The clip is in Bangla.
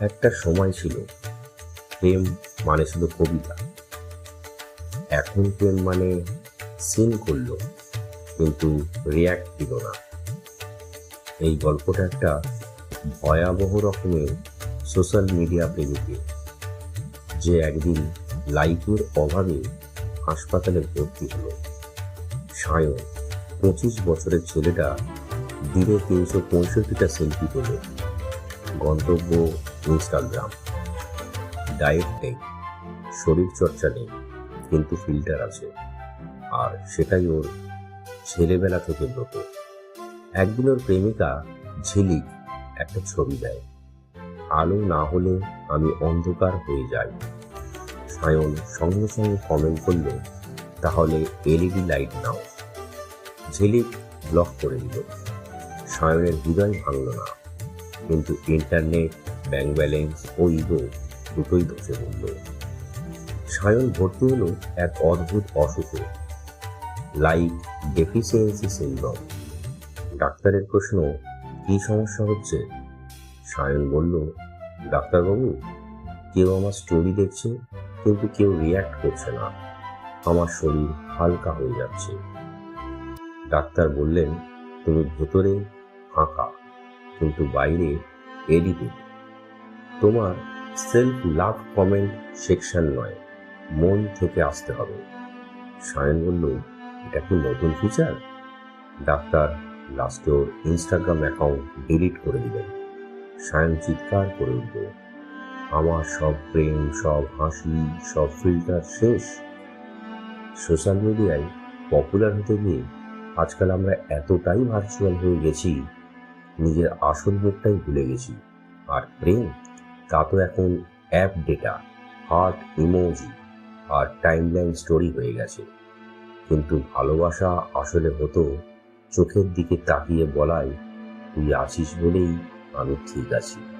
একটা সময় ছিল, প্রেম মানে শুধু কবিতা। এখন প্রেম মানে সিন করল, কিন্তু রিয়াক্ট দিল না। এই গল্পটা একটা ভয়াবহ রকমের সোশ্যাল মিডিয়া প্রেমিকের যে একদিন লাইফের অভাবে হাসপাতালে ভর্তি হলো। সায়ন, পঁচিশ বছরের ছেলেটা দিনে তিনশো পঁয়ষট্টিটা সেলফি তোলে। গন্তব্য ইনস্টাগ্রাম। ডায়েট নেই, শরীর চর্চা নেই, কিন্তু ফিল্টার আছে। আর সেটাই ওর ছেলেবেলা থেকে ব্রত। একদিন ওর প্রেমিকা ঝিলিক একটা ছবি দেয়, আলো না হলে আমি অন্ধকার হয়ে যাই। সায়ন সঙ্গে সঙ্গে কমেন্ট করল, তাহলে এলইডি লাইট নাও। ঝিলিক ব্লক করে দিল। সায়নের হৃদয় ভাঙল না, কিন্তু ইন্টারনেট ব্যাংক ব্যালেন্স ও ইগো দুটোই ধসে পড়ল সায়ন ভর্তি হলো এক অদ্ভুত অসুখে। Like deficiency syndrome. ডাক্তারের প্রশ্ন, কি সমস্যা হচ্ছে? সায়ন বলল, ডাক্তারবাবু, কেউ আমার স্টোরি দেখছে, কিন্তু কেউ রিয়্যাক্ট করছে না। আমার শরীর হালকা হয়ে যাচ্ছে। ডাক্তার বললেন, তুমি ভেতরে ফাঁকা, কিন্তু বাইরে এডিটেড তোমার সেলফ লাভ কমেন্ট সেকশন নয়। মন থেকে আসতে হবে। সায়ন বলল, এটা কি নতুন ফিচার ডাক্তার লাস্টে ওর ইনস্টাগ্রাম অ্যাকাউন্ট ডিলিট করে দিলেন। সায়ন চিৎকার করে উঠল, আমার সব প্রেম, সব হাসি, সব ফিল্টার শেষ। সোশ্যাল মিডিয়ায় পপুলার হতে গিয়ে আজকাল আমরা এতটাই ভার্চুয়াল হয়ে গেছি, নিজের আসল মুখটাই ভুলে গেছি। আর প্রেম তা তো এখন অ্যাপ ডেটা হার্ট ইমোজি আর টাইমলাইন স্টোরি হয়ে গেছে। কিন্তু ভালোবাসা আসলে হতো চোখের দিকে তাকিয়ে বলাই, তুই আছিস বলেই আমি ঠিক আছি।